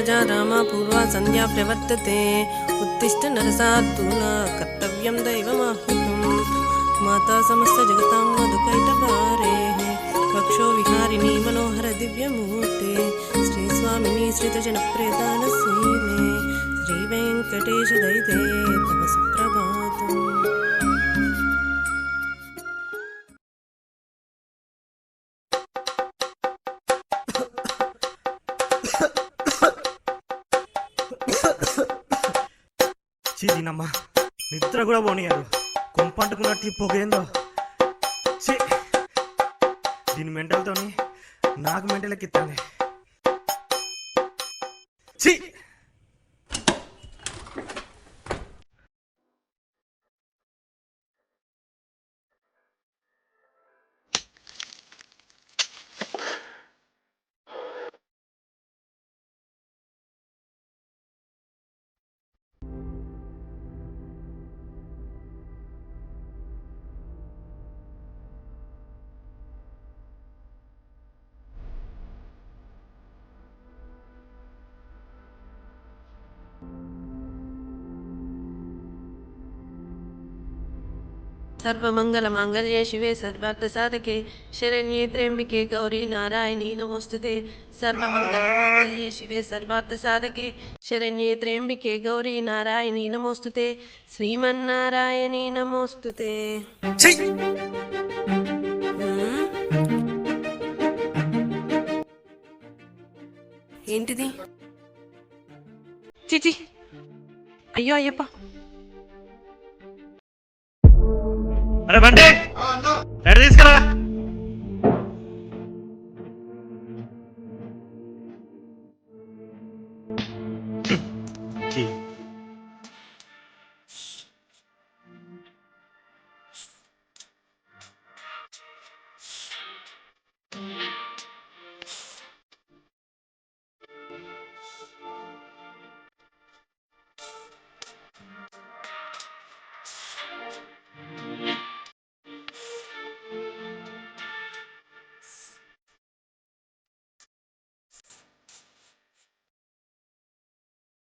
प्रजा रामा पूर्वा सन्ध्या प्रवर्तते उत्तिष्ठ नरसात्तूला कर्तव्यं दैवमाहुतम् माता समस्तजगतां मधुकैटभारेः कक्षो विहारिणी मनोहर दिव्यमूर्ते श्रीस्वामिनी श्रितजनप्रेदानशीले श्रीवेङ्कटेशदैते तव सुप्रभातम् చీనమ్మా నిద్ర కూడా పోనీయారు కొంపంటుకున్నట్టు ఈ పొగేందో? దీని మెంటల్తోని నాకు మెంటల్ ఎక్కిస్తాను ఛీ! सर्वमङ्गलमाङ्गल्ये शिवे सर्वार्थसाधके शरण्ये त्र्यम्बिके गौरी नारायणी नमोऽस्तुते सर्वमङ्गलमाङ्गल्ये शिवे सर्वार्थसाधके शरण्ये त्र्यम्बिके गौरी नारायणी नमोऽस्तुते श्रीमन्नारायणी नमोऽस्तुते ఛీ ఏంటిది చిచి అయ్యో అయ్యప్ప అరే బండి. ఎక్కడ తీసుకురా.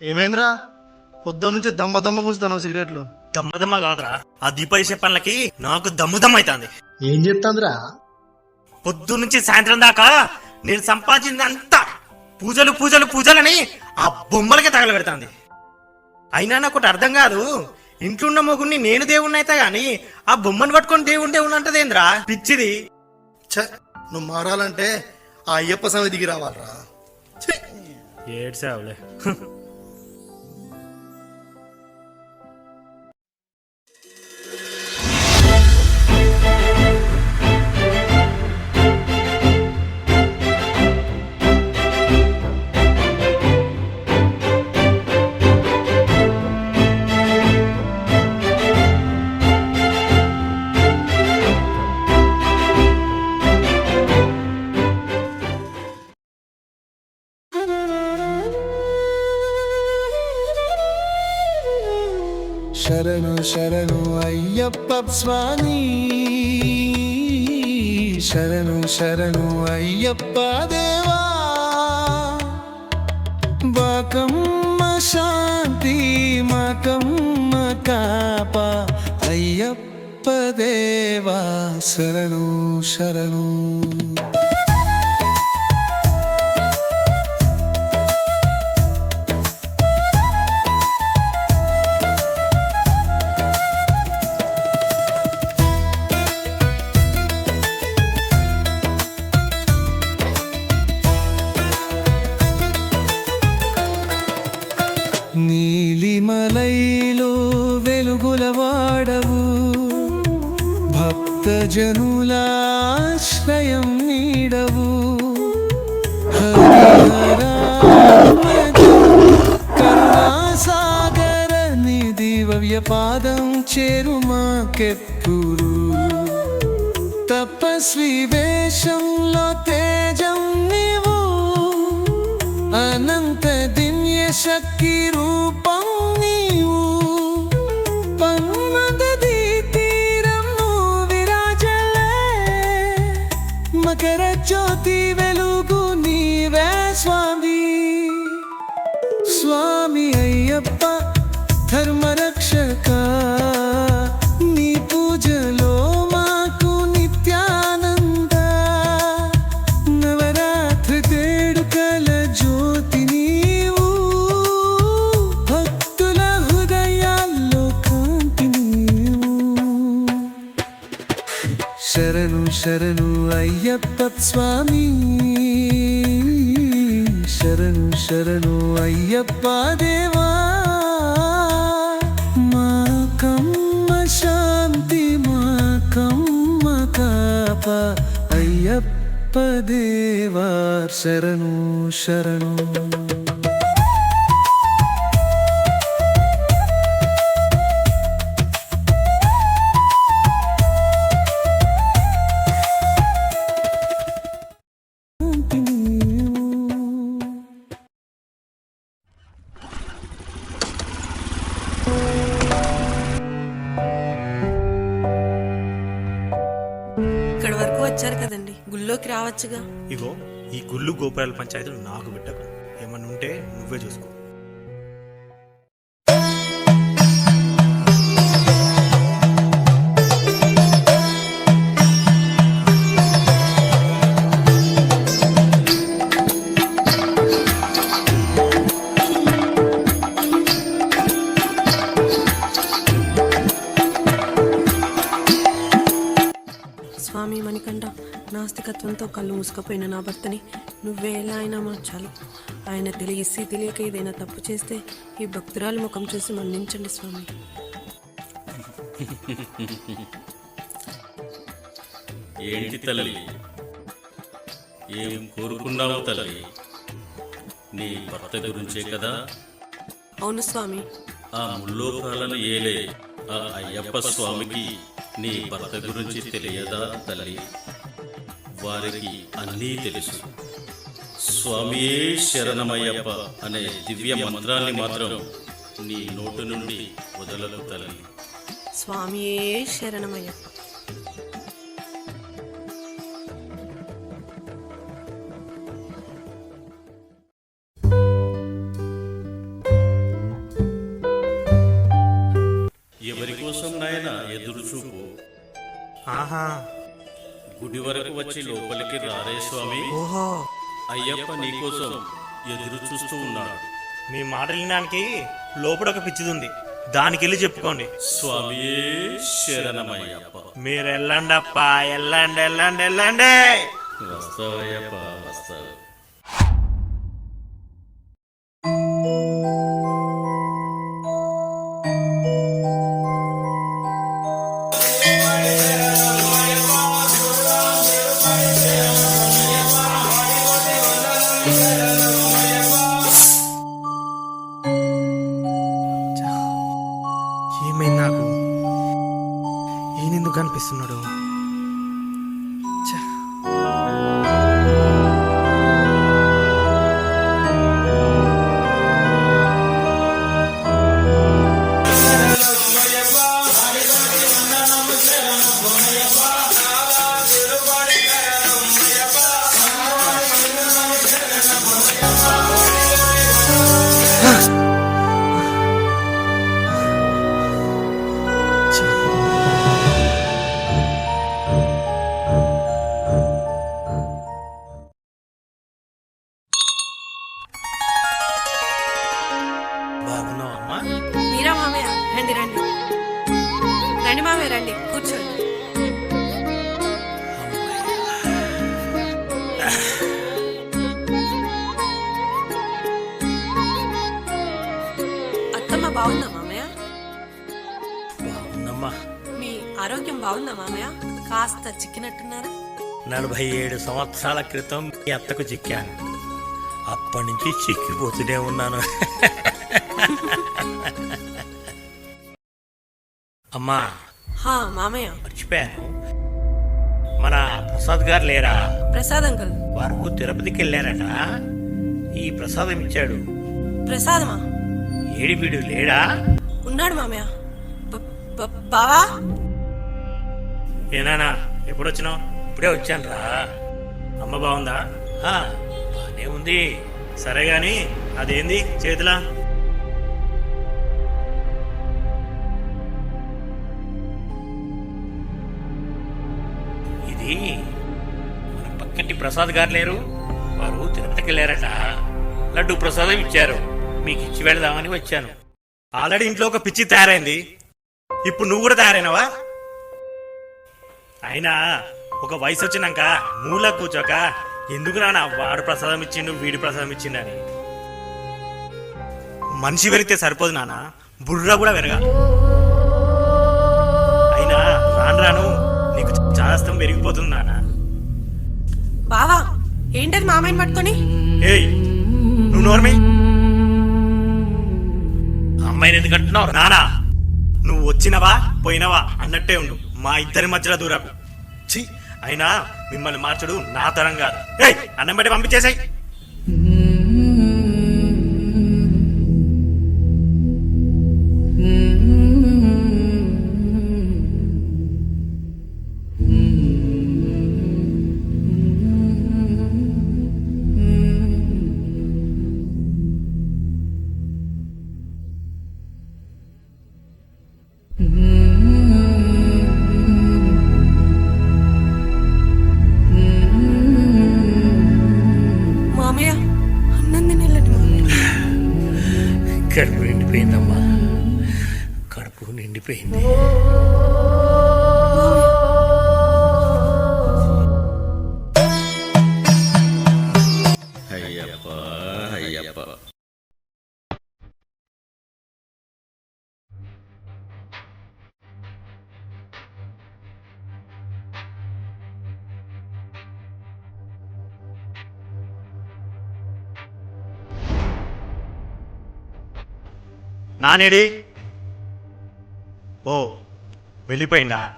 ఏమైందిరా? పొద్దున్న నుంచి దమ్మ దమ్మ కూస్తాను సిగరెట్లు. దమ్మదమ్మ కాదురా. ఆ దీపాయి చెప్పన్లకి నాకు దమ్ముదమ్మ అవుతుంది. ఏం చెప్తాందిరా? పొద్దు నుంచి సాయంత్రం దాకా నేను సంపాదించిందంతా పూజలు పూజలు పూజలని ఆ బొమ్మలకే తగలబెడుతుంది. అయినా నాకు ఒకటి అర్థం కాదు. ఇంట్లో ఉన్న మొగుడిని నేను దేవుణ్ణి అయితే గాని ఆ బొమ్మను పట్టుకొని దేవుని దేవుని అంటదేంద్రా? పిచ్చిది. ఛ నువ్వు మారాలంటే ఆ అయ్యప్ప స్వామి దిగి రావాలరా. ఛీ! ఏడ్సావులే స్వామి. శరణు శరణు అయ్యప్ప దేవా. బాకమ్మ శాంతి మాకమ్మ కాప అయ్యప్ప దేవా. శరణు శరణు. భక్త జనులాశ్రయం నీడవు. కరుణాసాగర నిధి పాదం చేరుమాకెప్పుడు తపస్వి వేషంలో తేజం నీవు. అనంత దివ్య శక్తి రూప శరణు శరణు అయ్యప్ప స్వామి. శరణు శరణు అయ్యప్ప దేవా. మా కమ్మ శాంతి మా కమ్మ కాప అయ్యప్ప దేవా. శరణు శరణు. గుళ్ళోకి రావచ్చుగా? ఇగో ఈ గుళ్ళు గోపురాల పంచాయతీలు నాకు బిడ్డకు ఏమన్నా ఉంటే నువ్వే చూసుకో. నాస్తికత్వంతో కళ్ళు మూసుకుపోయిన నా భర్తని నువ్వే ఎలా అయినా మార్చాలి. ఆయన తెలియసి తెలియక ఏదైనా తప్పు చేస్తే ఈ భక్తురాలి ముఖం చూసి మన్నించండి స్వామి. ఏంటి తల్లి? ఏం కోరుకున్నావు తల్లి? నీ భర్త గురించే కదా? అవును స్వామి. ఆ ముల్లోకాలను ఏలే ఆ అయ్యప్ప స్వామికి నీ భర్త గురించి తెలియదా తల్లి? వారికి అన్నీ తెలుసు. స్వామియే శరణమయ్యప్ప అనే దివ్య మంత్రాన్ని మాత్రం నీ నోటు నుండి వదలకు తల్లి స్వామియే శరణమయ్యప్ప. ఎవరి కోసం నాయన ఎదురు చూపు ఆహా గుడి వరకు వచ్చి లోపలికి రారే స్వామి. ఓహో. అయ్యప్ప నీకోసం ఎదురు చూస్తూ ఉన్నాడు. మీ మాట వినడానికి లోపల ఒక పిచ్చిది ఉంది దానికి వెళ్ళి చెప్పుకోండి. స్వామియే శరణమయ్యప్ప. మీరు వెళ్ళండి అప్ప వెళ్ళండి వెళ్ళండి వెళ్ళండి వస్తావయ్యప్ప వస్తావు. బాగుందమ్మా మీ ఆరోగ్యం బాగుందా మామయ్య? కాస్త చిక్కినట్టున్నారు. నలభై ఏడు సంవత్సరాల క్రితం మీ అత్తకు చిక్కాను. అప్పటి నుంచి చిక్కిపోతూనే ఉన్నాను. అమ్మా. హా మామయ్య. మర్చిపోయాను. మన ప్రసాద్ గారు లేరా? ప్రసాద్ అంకుల్. వారు తిరుపతికి వెళ్ళారట. ఈ ప్రసాదం ఇచ్చాడు. ప్రసాదమా? ఏడి వీడు లేడా? ఉన్నాడు మామయ్య. బావా? ఏనానా ఎప్పుడు వచ్చినావు ఇప్పుడే వచ్చాను రా అమ్మ బాగుందా? బానే ఉంది. సరే గాని అదేంది చేతులా? ఇది మన పక్కటి ప్రసాద్ గారు లేరు. వారు తిరుపతికి వెళ్ళారట లడ్డు ప్రసాదం ఇచ్చారు. మీకు ఇచ్చి వెళదామని వచ్చాను. ఆల్రెడీ ఇంట్లో ఒక పిచ్చి తయారైంది. ఇప్పుడు నువ్వు కూడా తయారైనవా? అయినా ఒక వయసు వచ్చినాక మూల కూర్చోక ఎందుకు నాన్న వాడు ప్రసాదం ఇచ్చిండు వీడి ప్రసాదం ఇచ్చిండని? మనిషి పెరిగితే సరిపోదు నాన్న బుర్ర కూడా పెరగాలి అయినా రాను రాను నీకు చాదస్తం పెరిగిపోతుంది నాన్న బావా ఏంటది మామయ్యని పట్టుకొని? ఏయ్ నువ్వు నోర్మి అమ్మాయిని ఎందుకు అంటున్నావు? నానా వచ్చినవా పోయినవా? అన్నట్టే ఉండు. మా ఇద్దరి మధ్యలో దూరకు. ఛీ! అయినా మిమ్మల్ని మార్చడు నా తరం కాదు. అన్నం పెట్టి పంపించేసాయి! నానేడి. ఓ వెళ్ళిపోయిందా?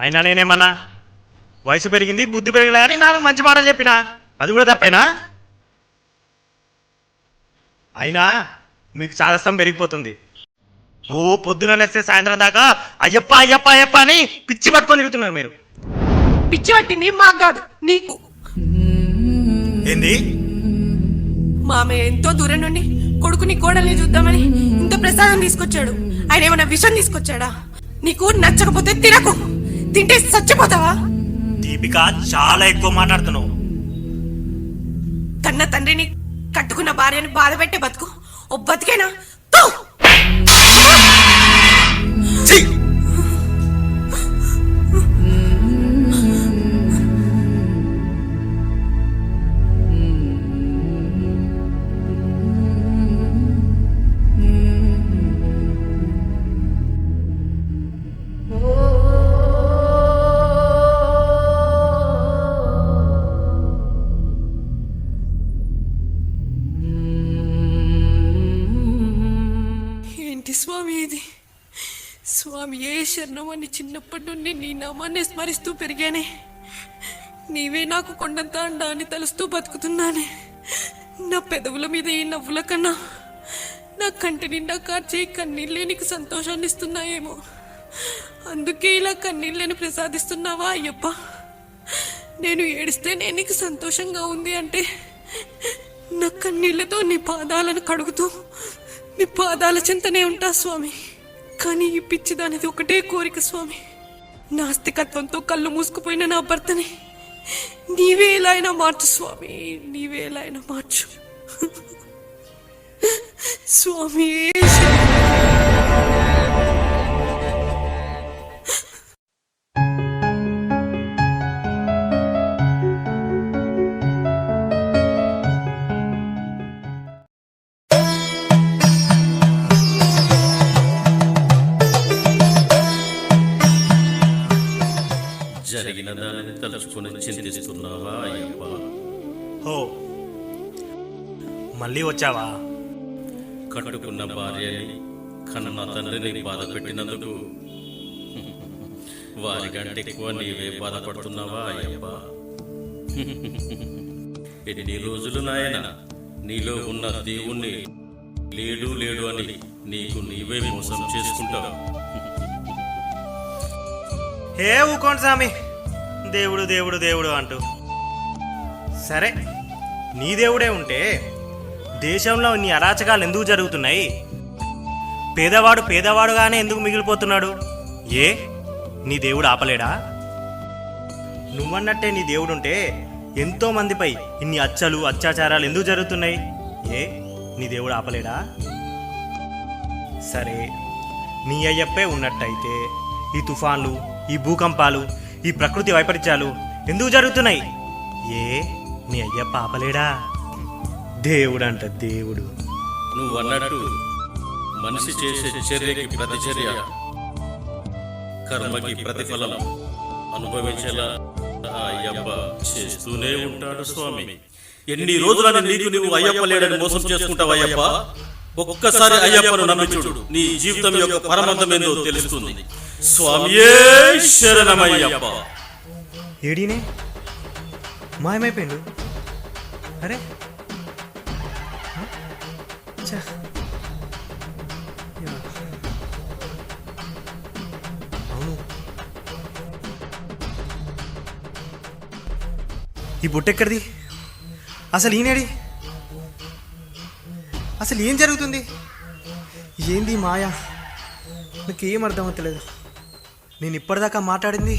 అయినా నేనేమన్నా? వయసు పెరిగింది బుద్ధి పెరిగలే అని నాకు మంచి మాటలు చెప్పినా? అది కూడా తప్పేనా? అయినా మీకు చాదస్తం పెరిగిపోతుంది. ఓ పొద్దున లేస్తే సాయంత్రం దాకా అయ్యప్ప అయ్యప్ప అయ్యప్ప అని పిచ్చి పట్టుకొని తిరుగుతున్నారు మీరు. పిచ్చి పట్టింది మాకు కాదు నీకు. ఏంది? మామయ్య ఎంతో దూరం నుండి కొడుకుని కోడల్ని చూద్దామని ఇంత ప్రసాదం తీసుకొచ్చాడు. ఆయన ఏమైనా విషం తీసుకొచ్చాడా? నీకు నచ్చకపోతే తినకు. తింటే చచ్చిపోతావా? దీపిక చాలా ఎక్కువ మాట్లాడుతున్నావు. కన్న తండ్రిని కట్టుకున్న భార్యని బాధ పెట్టే బతుకు. ఓ బతికేనా? స్వామి ఏ శరణం అని చిన్నప్పటి నుండి నీ నామాన్ని స్మరిస్తూ పెరిగానే. నీవే నాకు కొండంత అండా అని తలుస్తూ బతుకుతున్నానే. నా పెదవుల మీద ఈ నవ్వుల కన్నా నా కంటి నిండా కార్చే కన్నీళ్ళే నీకు సంతోషాన్ని ఇస్తున్నాయేమో. అందుకే ఇలా కన్నీళ్ళని ప్రసాదిస్తున్నావా అయ్యప్ప? నేను ఏడిస్తే నేను నీకు సంతోషంగా ఉంది అంటే నా కన్నీళ్ళతో నీ పాదాలను కడుగుతూ నీ పాదాల చింతనే ఉంటా స్వామి. కానీ ఈ పిచ్చిదానిది ఒకటే కోరిక స్వామి. నాస్తికత్వంతో కళ్ళు మూసుకుపోయిన నా భర్తని నీవే ఎలా అయినా మార్చు స్వామి. నీవే ఎలా అయినా మార్చు. స్వామి. తలుచుకుని చింతిస్తున్నావా అయ్యప్ప? హో. మళ్ళీ వచ్చావా? కట్టుకున్న భార్యని కన్న తండ్రిని బాధ పెట్టినందుకు వారికంటే ఎక్కువ నీవే బాధపడుతున్నావా అయ్యప్ప? ఎన్ని రోజులు నాయన నీలో ఉన్న దేవుణ్ణి లేడు లేడు అని నీకు నీవే మోసం చేసుకుంటావు. హే ఊకోండి స్వామి. దేవుడు దేవుడు దేవుడు అంటూ. సరే నీ దేవుడే ఉంటే దేశంలో నీ అరాచకాలు ఎందుకు జరుగుతున్నాయి? పేదవాడు పేదవాడుగానే ఎందుకు మిగిలిపోతున్నాడు? ఏ? నీ దేవుడు ఆపలేడా? నువ్వన్నట్టే నీ దేవుడుంటే ఎంతో మందిపై ఇన్ని అచ్చలు అత్యాచారాలు ఎందుకు జరుగుతున్నాయి? ఏ? నీ దేవుడు ఆపలేడా? సరే నీ అయ్యప్పే ఉన్నట్టయితే ఈ తుఫాన్లు ఈ భూకంపాలు ఈ ప్రకృతి వైపరీత్యాలు ఎందుకు జరుగుతున్నాయి? ఏ నీ అయ్యప్ప ఆపలేడా దేవుడంట దేవుడు. నువ్వు అన్నట్టు మనిషి చేసే చర్యకి ప్రతిచర్య కర్మకి ప్రతిఫలం అనుభవించేలా అయ్యప్ప చేస్తూనే ఉంటాడు స్వామి. ఎన్ని రోజులని నీకు నువ్వు అయ్యప్ప లేడని మోసం చేసుకుంటావు అయ్యప్ప? ఒక్కసారి అయ్యప్పను నమ్మి చూడు. నీ జీవితం యొక్క పరమార్థం ఏందో తెలుస్తుంది. స్వామియే శరణమయ్యప్ప. ఏడీనే? మాయమైపోయిండు. అరే. అవును. ఈ బుట్ట ఎక్కడిది అసలు ఈనేడి అసలు ఏం జరుగుతుంది? ఏంది మాయా? నాకేం అర్థం అవుతలేదు నేను ఇప్పటిదాకా మాట్లాడింది.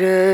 రే